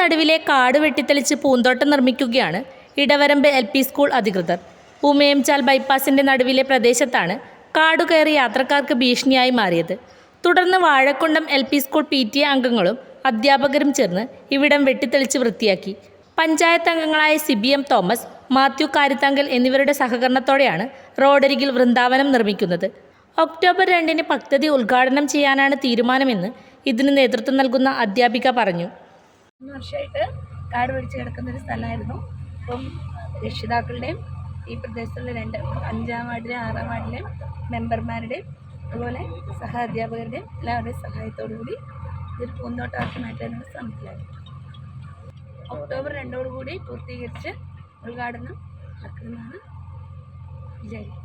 നടുവിലെ കാട് വെട്ടിത്തെളിച്ച് പൂന്തോട്ടം നിർമ്മിക്കുകയാണ് ഇടവരമ്പ് എൽ പി സ്കൂൾ അധികൃതർ. ഉമയംചാൽ ബൈപ്പാസിന്റെ നടുവിലെ പ്രദേശത്താണ് കാടു കയറി യാത്രക്കാർക്ക് ഭീഷണിയായി മാറിയത്. തുടർന്ന് Vazhakkundam L P school P T A അംഗങ്ങളും അധ്യാപകരും ചേർന്ന് ഇവിടം വെട്ടിത്തെളിച്ച് വൃത്തിയാക്കി. പഞ്ചായത്ത് അംഗങ്ങളായ സിബി എം തോമസ് മാത്യു കാരിത്താങ്കൽ എന്നിവരുടെ സഹകരണത്തോടെയാണ് റോഡരികിൽ വൃന്ദാവനം നിർമ്മിക്കുന്നത്. ഒക്ടോബർ രണ്ടിന് പദ്ധതി ഉദ്ഘാടനം ചെയ്യാനാണ് തീരുമാനമെന്ന് ഇതിന് നേതൃത്വം നൽകുന്ന അധ്യാപിക പറഞ്ഞു. മൂന്ന് വർഷമായിട്ട് കാട് പിടിച്ച് കിടക്കുന്ന ഒരു സ്ഥലമായിരുന്നു. അപ്പം രക്ഷിതാക്കളുടെയും ഈ പ്രദേശത്തുള്ള രണ്ട് അഞ്ചാം വാർഡിലെയും ആറാം വാർഡിലെയും മെമ്പർമാരുടെയും അതുപോലെ സഹ അധ്യാപകരുടെയും എല്ലാവരുടെയും സഹായത്തോടു കൂടി ഇതൊരു പൂന്തോട്ടമാക്കി മാറ്റാനുള്ള ശ്രമത്തിലായി ഒക്ടോബർ രണ്ടോടുകൂടി പൂർത്തീകരിച്ച് ഉദ്ഘാടനം നടക്കുന്നതാണ് വിചാരിക്കുന്നത്.